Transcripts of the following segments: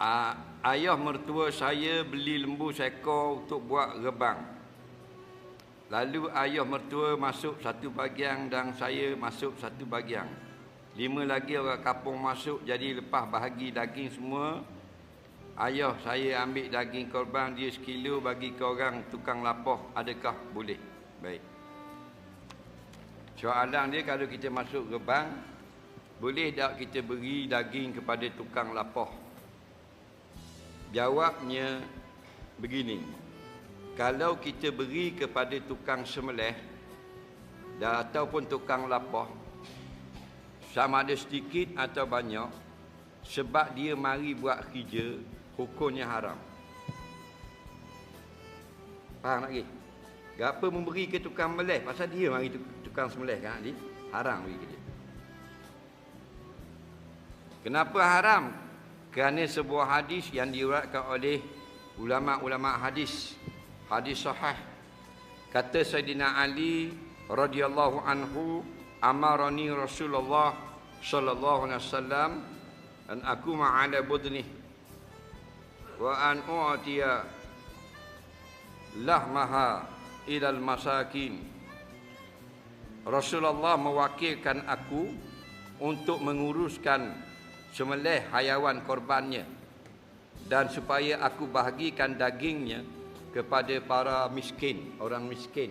Ah, ayah mertua saya beli lembu seekor untuk buat rebang. Lalu ayah mertua masuk satu bagian dan saya masuk satu bagian. Lima lagi orang kampung masuk jadi lepas bahagi daging semua. Ayah saya ambil daging korban dia sekilo bagi ke orang tukang lapoh. Adakah boleh? Baik. Soalan dia kalau kita masuk rebang, boleh tak kita beri daging kepada tukang lapoh? Jawabnya begini. Kalau kita beri kepada tukang semelih dan ataupun tukang lapah sama ada sedikit atau banyak sebab dia mari buat kerja hukumnya haram. Faham lagi? Gapa memberi ke tukang melih pasal dia mari tukang semelih kan dia haram bagi dia. Kenapa haram? Kerana sebuah hadis yang diuratkan oleh ulama-ulama hadis hadis sahih. Kata Sayyidina Ali radhiyallahu anhu amarani Rasulullah sallallahu alaihi wasallam an aku ma'ala budni wa an u'tiya lahmaha ilal masakin. Rasulullah mewakilkan aku untuk menguruskan semelih hayawan korbannya. Dan supaya aku bahagikan dagingnya kepada para miskin orang miskin.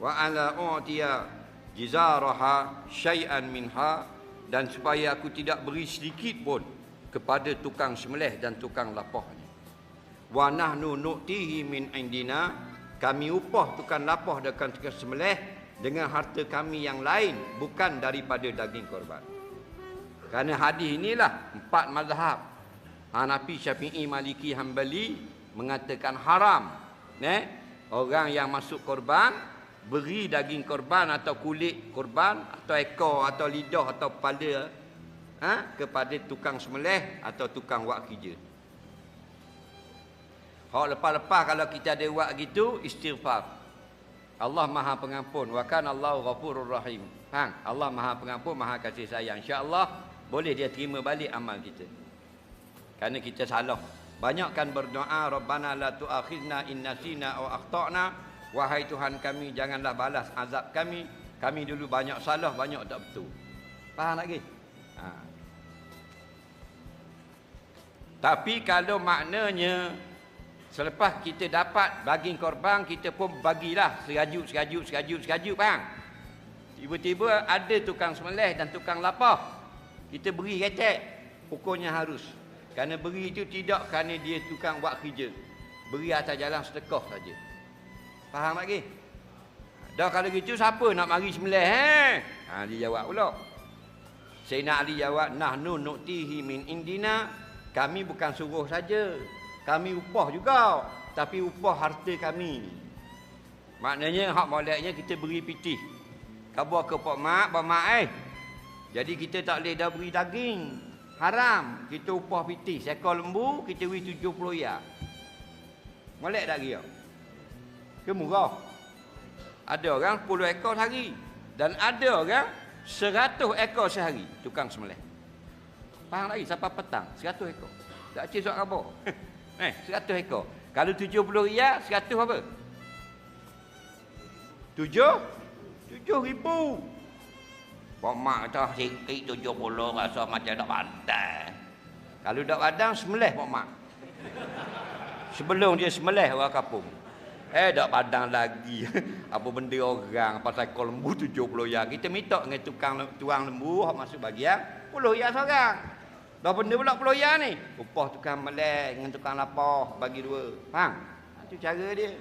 Wa ala utiya jizaraha syai'an minha. Dan supaya aku tidak beri sedikit pun kepada tukang semelih dan tukang lapahnya wa nahnu nu'tihi min indina. Kami upah tukang lapah dan tukang semelih dengan harta kami yang lain bukan daripada daging korban kerana hadis inilah empat mazhab. Hanafi, Syafi'i, Maliki, Hambali mengatakan haram. Ne? Orang yang masuk korban beri daging korban atau kulit korban atau ekor atau lidah atau kepala ha? kepada tukang semelih atau tukang wak kerja. Hak lepas-lepas kalau kita ada buat gitu istighfar. Allah Maha Pengampun. Wa kana Allahu Ghafurur Rahim. Ha? Allah Maha Pengampun, Maha Kasih Sayang. Insya-Allah boleh dia terima balik amal kita. Kerana kita salah. Banyakkan berdoa Rabbana la tu'akhidna in nasina aw akhtana. Wahai Tuhan kami janganlah balas azab kami. Kami dulu banyak salah, banyak tak betul. Faham lagi? Ha. Tapi kalau maknanya selepas kita dapat bagi korban kita pun bagilah serajuk serajuk serajuk serajuk bang. Tiba-tiba ada tukang semelih dan tukang lapar. Kita beri recek, hukumnya harus. Kerana beri itu tidak kerana dia tukang buat kerja. Beri atas jalan sedekah saja. Faham lagi? Dah kalau gitu siapa nak mari sembelih eh? Ha dia jawab pula. Sayyidina Ali jawab, "Nahnu nu'tihi min indina." Kami bukan suruh saja. Kami upah juga, tapi upah harta kami. Maknanya hak moleknya kita beri pitih. Kabar ke pak mak, pak mak eh, jadi kita tak boleh dah beri daging. Haram. Kita upah pitih. Seekor lembu, kita beri 70 ya. Molek tak kira? Ke murah? Ada orang 10 ekor sehari. Dan ada orang 100 ekor sehari. Tukang semelih. Faham lagi? Sampai petang. 100 ekor. Tak cik suat apa? eh, 100 ekor. Kalau 70 ya, 100 apa? 7? 7 ribu. Pak mak kata sikit tujuh puluh rasa macam dak badan. Kalau dak badan semelih pak mak. Sebelum dia semelih orang kampung. Eh dak badan lagi. Apa benda orang pasal kol lembu tujuh puluh ya. Kita minta dengan tukang tuang lembu hak masuk bagian puluh ya seorang. Dah benda pula puluh ya ni. Upah tukang melek dengan tukang lapah bagi dua. Faham? Itu cara dia.